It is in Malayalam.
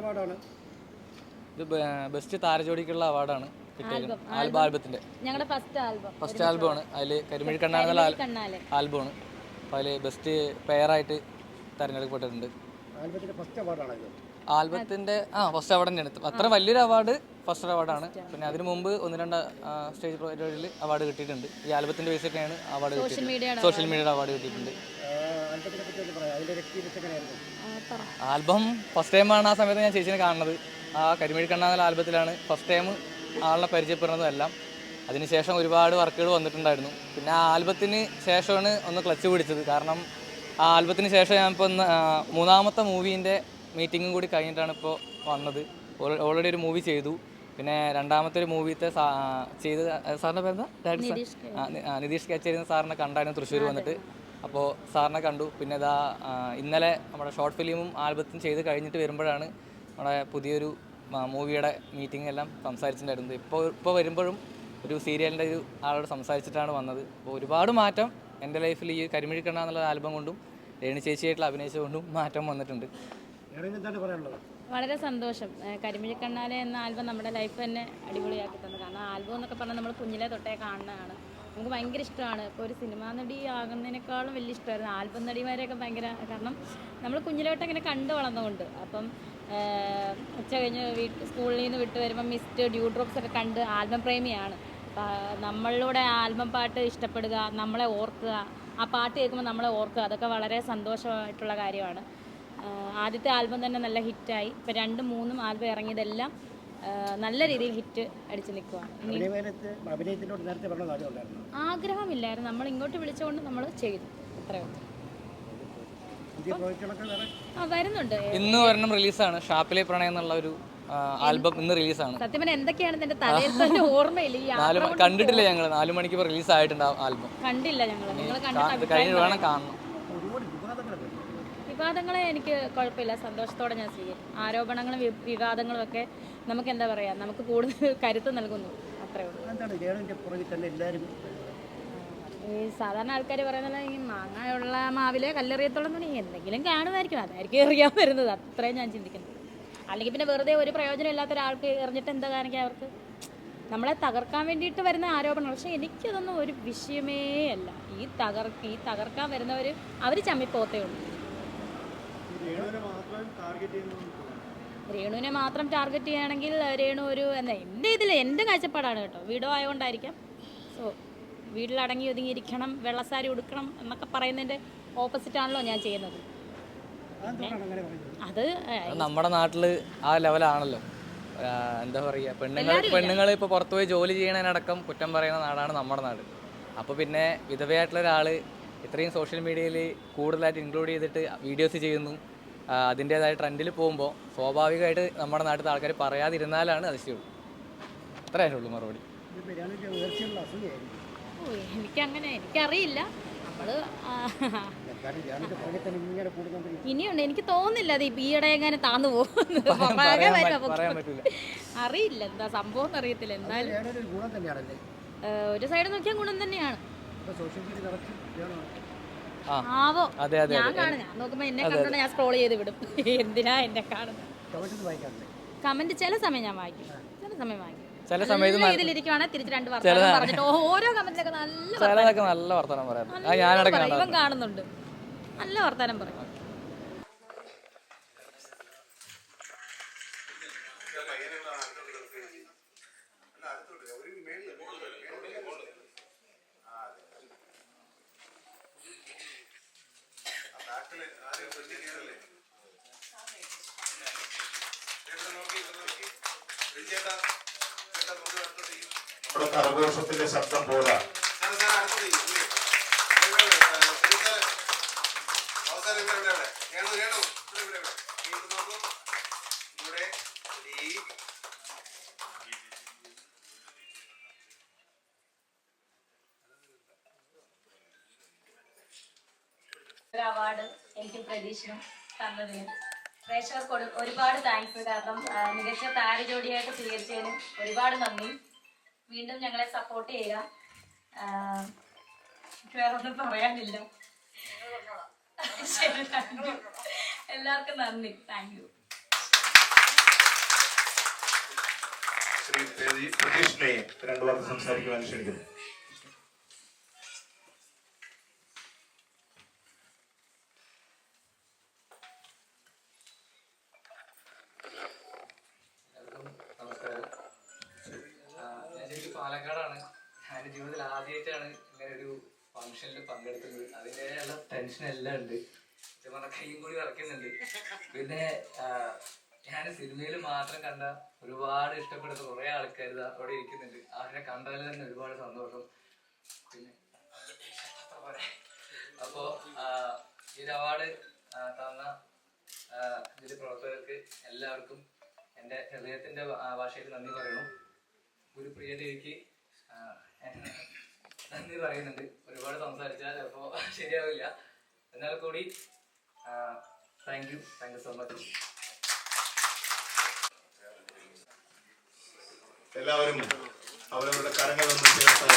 അവാർഡാണ്. ഇത് ബെസ്റ്റ് താരജോടിക്കുള്ള അവാർഡാണ് ആൽബം ആൽബത്തിന്റെ ഞങ്ങളുടെ ഫസ്റ്റ് ആൽബം. ഫസ്റ്റ് ആൽബമാണ്. അതിൽ കരിമിഴി കണ്ണാലെ. ആൽബമാണ്. അപ്പോൾ അതിൽ ബെസ്റ്റ് പെയറായിട്ട് തിരഞ്ഞെടുക്കപ്പെട്ടിട്ടുണ്ട്. ആൽബത്തിന്റെ ഫസ്റ്റ് അവാർഡാണ് ഇത്. ആൽബത്തിന്റെ ആ ഫസ്റ്റ് അവാർഡ് തന്നെയാണ്. അത്ര വലിയൊരു അവാർഡ് ഫസ്റ്റ് അവാർഡാണ്. പിന്നെ അതിന് മുമ്പ് ഒന്ന് രണ്ട് സ്റ്റേജ് പരിപാടിയിൽ അവാർഡ് കിട്ടിയിട്ടുണ്ട്. ഈ ആൽബത്തിന്റെ ബേസ് ഒക്കെയാണ് അവാർഡ് മീഡിയയുടെ സോഷ്യൽ മീഡിയയുടെ അവാർഡ് കിട്ടിയിട്ടുണ്ട്. ആൽബം ഫസ്റ്റ് ടൈമാണ് ആ സമയത്ത് ഞാൻ ചേച്ചിനെ കാണുന്നത്. ആ കരിമിഴി കണ്ണാന്ന ആൽബത്തിലാണ് ഫസ്റ്റ് ടൈം ആളിനെ പരിചയപ്പെടുന്നതും എല്ലാം. അതിനുശേഷം ഒരുപാട് വർക്കുകൾ വന്നിട്ടുണ്ടായിരുന്നു. പിന്നെ ആ ആൽബത്തിന് ശേഷമാണ് ഒന്ന് ക്ലച്ച് പിടിച്ചത്. കാരണം ആ ആൽബത്തിന് ശേഷം ഞാൻ ഇപ്പോൾ മൂന്നാമത്തെ മൂവീന്റെ മീറ്റിങ്ങും കൂടി കഴിഞ്ഞിട്ടാണ് ഇപ്പോൾ വന്നത്. ഓൾറെഡി ഒരു മൂവി ചെയ്തു. പിന്നെ രണ്ടാമത്തെ ഒരു മൂവിത്തെ ചെയ്ത് സാറിന്റെ പേരെന്താ? ഡാഡി ആ, നി- ആ, നിതീഷ് കച്ചേരി സാറിനെ കണ്ടായിരുന്നു തൃശ്ശൂർ വന്നിട്ട്. അപ്പോൾ സാറിനെ കണ്ടു. പിന്നെ ഇതാ ഇന്നലെ നമ്മുടെ ഷോർട്ട് ഫിലിമും ആൽബത്തും ചെയ്ത് കഴിഞ്ഞിട്ട് വരുമ്പോഴാണ് നമ്മുടെ പുതിയൊരു മൂവിയുടെ മീറ്റിംഗ് എല്ലാം സംസാരിച്ചിട്ടുണ്ടായിരുന്നത്. ഇപ്പോൾ ഇപ്പോൾ വരുമ്പോഴും ഒരു സീരിയലിന്റെ ഒരു ആളോട് സംസാരിച്ചിട്ടാണ് വന്നത്. അപ്പോൾ ഒരുപാട് മാറ്റം എന്റെ ലൈഫിൽ ഈ കരിമിഴിക്കണ്ണ എന്നുള്ള ആൽബം കൊണ്ടും രേണു ചേച്ചിയായിട്ടുള്ള അഭിനയിച്ചുകൊണ്ടും മാറ്റം വന്നിട്ടുണ്ട്. വളരെ സന്തോഷം. കരിമിഴിക്കണ്ണാലെ എന്ന ആൽബം നമ്മുടെ ലൈഫ് തന്നെ അടിപൊളിയാക്കി തന്നു. കാരണം ആൽബം എന്നൊക്കെ പറഞ്ഞാൽ നമ്മൾ കുഞ്ഞിലെ തൊട്ടേ കാണുന്നതാണ്. നമുക്ക് ഭയങ്കര ഇഷ്ടമാണ്. ഇപ്പോൾ ഒരു സിനിമാ നടി ആകുന്നതിനേക്കാളും വലിയ ഇഷ്ടമായിരുന്നു. ആൽബം നടിമാരെയൊക്കെ ഭയങ്കര കാരണം നമ്മൾ കുഞ്ഞിലോട്ട് അങ്ങനെ കണ്ട് കണ്ടു വളർന്നുകൊണ്ട് അപ്പം ഉച്ച കഴിഞ്ഞ് വീട്ട് സ്കൂളിൽ നിന്ന് വിട്ട് വരുമ്പോൾ മിസ്റ്റ് ഡ്യൂ ഡ്രോപ്സ് ഒക്കെ കണ്ട് ആൽബം പ്രേമിയാണ്. നമ്മളിലൂടെ ആൽബം പാട്ട് ഇഷ്ടപ്പെടുക നമ്മളെ ഓർക്കുക ആ പാട്ട് കേൾക്കുമ്പോൾ നമ്മളെ ഓർക്കുക അതൊക്കെ വളരെ സന്തോഷമായിട്ടുള്ള കാര്യമാണ്. ആദ്യത്തെ ആൽബം തന്നെ നല്ല ഹിറ്റായി. ഇപ്പം രണ്ടും മൂന്നും ആൽബം ഇറങ്ങിയതെല്ലാം നല്ല രീതിയിൽ ഹിറ്റ് അടിച്ച് നിൽക്കുവാണ്. ആഗ്രഹമില്ലായിരുന്നു. നമ്മൾ ഇങ്ങോട്ട് വിളിച്ചുകൊണ്ട് നമ്മൾ ചെയ്തു. അത്രയേ വരുന്നുണ്ട്. ഇന്ന് ഒരെണ്ണം റിലീസാണ്. ഷാപ്പിലെ പ്രണയം എന്നുള്ള ഒരു ആൽബം ഇന്ന് റിലീസാണ്. സത്യം പറഞ്ഞാൽ എന്തൊക്കെയാണ് എന്റെ തലയിൽ തന്നെ ഓർമ്മയില്ല. കണ്ടിട്ടില്ല ഞങ്ങൾ നാലു മണിക്ക് റിലീസ് ആയിട്ടുണ്ട് ആൽബം. കണ്ടില്ല ഞങ്ങൾ കഴിഞ്ഞ് വേണം കാണണം. വിവാദങ്ങളെ എനിക്ക് കുഴപ്പമില്ല. സന്തോഷത്തോടെ ഞാൻ സ്വീകരിക്കും. ആരോപണങ്ങളും വിവാദങ്ങളും ഒക്കെ നമുക്ക് എന്താ പറയുക നമുക്ക് കൂടുതൽ കരുത്ത് നൽകുന്നു. അത്രേ ഉള്ളൂ. ഈ സാധാരണ ആൾക്കാർ പറയുന്നത് ഈ മാങ്ങയുള്ള മാവിലെ കല്ലെറിയത്തോളം തുണി എന്തെങ്കിലും കാണുമായിരിക്കും. അതായിരിക്കും എറിയാൻ വരുന്നത്. അത്രയും ഞാൻ ചിന്തിക്കുന്നത് അല്ലെങ്കിൽ പിന്നെ വെറുതെ ഒരു പ്രയോജനം ഇല്ലാത്ത ഒരാൾക്ക് എറിഞ്ഞിട്ട് എന്താ കാണിക്കുക അവർക്ക്? നമ്മളെ തകർക്കാൻ വേണ്ടിയിട്ട് വരുന്ന ആരോപണം പക്ഷേ എനിക്കതൊന്നും ഒരു വിഷയമേ അല്ല. ഈ തകർ ഈ തകർക്കാൻ വരുന്നവർ അവർ ചമ്മിപ്പോത്തേ ഉള്ളൂ. രേണുവിനെ മാത്രം ടാർഗറ്റ് ചെയ്യുകയാണെങ്കിൽ രേണു ഒരു എന്താ എന്റെ ഇതിൽ എന്റെ കാഴ്ചപ്പാടാണ് കേട്ടോ? വീടോ ആയതുകൊണ്ടായിരിക്കാം. സോ വീട്ടിലടങ്ങി ഒതുങ്ങിയിരിക്കണം വെള്ളസാരി ഉടുക്കണം എന്നൊക്കെ പറയുന്നതിന്റെ ഓപ്പോസിറ്റ് ആണല്ലോ ഞാൻ ചെയ്യുന്നത്. അത് നമ്മുടെ നാട്ടിൽ ആ ലെവലാണല്ലോ. എന്താ പറയുക പെണ്ണുങ്ങൾ പെണ്ണുങ്ങൾ ഇപ്പോൾ പുറത്തു പോയി ജോലി ചെയ്യണതിനടക്കം കുറ്റം പറയുന്ന നാടാണ് നമ്മുടെ നാട്. അപ്പോൾ പിന്നെ വിധവയായിട്ടുള്ള ഒരാൾ ഇത്രയും സോഷ്യൽ മീഡിയയിൽ കൂടുതലായിട്ട് ഇൻക്ലൂഡ് ചെയ്തിട്ട് വീഡിയോസ് ചെയ്യുന്നു. അതിന്റേതായ ട്രെൻഡിൽ പോകുമ്പോൾ സ്വാഭാവികമായിട്ട് നമ്മുടെ നാട്ടിലത്തെ ആൾക്കാർ പറയാതിരുന്നാലാണ് അതിശയുള്ളൂ അത്രേ ഉള്ളൂ മറുപടി. ഓ, എനിക്കറിയില്ല. രേണുവിന്റെ പുറകിൽ തന്നെ ഇനിയുണ്ട്. എനിക്ക് തോന്നുന്നില്ല അത് ഈ ഈയിടെ എങ്ങനെ താന്നു പോകുന്നത് അറിയില്ല എന്താ സംഭവം അറിയത്തില്ല. എന്നാലും ഒരു ഗുണം തന്നെയാണല്ലേ? ഒരു സൈഡ് നോക്കിയാൽ ഗുണം തന്നെയാണ്. ആവോ. അതെ അതെ ഞാൻ കാണും. ഞാൻ നോക്കുമ്പോ എന്നെ കണ്ടോണ്ട് ഞാൻ സ്ക്രോൾ ചെയ്ത് വിടും. എന്തിനാ എന്നെ കാണുന്നത് കമന്റ് ചില സമയം ഞാൻ വായിക്കും. ചില സമയം വായിക്കും. ചില സമയത്ത് നല്ല ഇതിലിരിക്കുവാണെങ്കിൽ തിരിച്ച് രണ്ട് വർത്തമാനം പറഞ്ഞിട്ട് ഓരോ കമന്റിലൊക്കെ നല്ല ചിലതൊക്കെ നല്ല വർത്തമാനം പറയാം. ഞാൻ കാണുന്നുണ്ട്. നല്ല വർത്താനം പറയും. നമ്മുടെ കരഘോഷത്തിന്റെ ശബ്ദം പോരാ അവാർഡ് എനിക്ക് പ്രതീക്ഷയും തന്നതിന് പ്രേക്ഷകർക്ക് ഒരുപാട് താങ്ക്സ് കാരണം മികച്ച താരജോടിയായിട്ട് സ്വീകരിച്ചതിന് ഒരുപാട് നന്ദി. വീണ്ടും ഞങ്ങളെ സപ്പോർട്ട് ചെയ്യുക. വേറൊന്നും പറയാനില്ല. എല്ലാവർക്കും നന്ദി. താങ്ക് യു ശ്രീ രണ്ടു വാർത്ത സംസാരിക്കുവാൻ ക്ഷണിക്കുന്നു. ആദ്യമായിട്ടാണ് ഇങ്ങനെ ഒരു ഫംഗ്ഷനിൽ പങ്കെടുക്കുന്നത്. അതിന്റെതായുള്ള ടെൻഷൻ എല്ലാം ഉണ്ട്. പറഞ്ഞ കൈയും കൂടി വിറയ്ക്കുന്നുണ്ട് പിന്നെ ഞാൻ സിനിമയിൽ മാത്രം കണ്ട ഒരുപാട് ഇഷ്ടപ്പെടുന്ന കുറെ ആൾക്കാർ അവിടെ ഇരിക്കുന്നുണ്ട്. അവരെ കണ്ടാൽ തന്നെ ഒരുപാട് സന്തോഷം. പിന്നെ അപ്പോ ഈ അവാർഡ് തന്ന ഇതിന്റെ പ്രവർത്തകർക്ക് എല്ലാവർക്കും എന്റെ ഹൃദയത്തിന്റെ ഭാഷയിൽ നന്ദി പറയുന്നു. ഒരു പ്രിയ ദേവിക്ക് പറയുന്നുണ്ട്. ഒരുപാട് സംസാരിച്ചാൽ അപ്പോൾ ശരിയാവില്ല. എന്നാൽ കൂടി thank you thank you so much എല്ലാവരും അവരവരുടെ കരങ്ങളൊന്നും ചേർത്ത്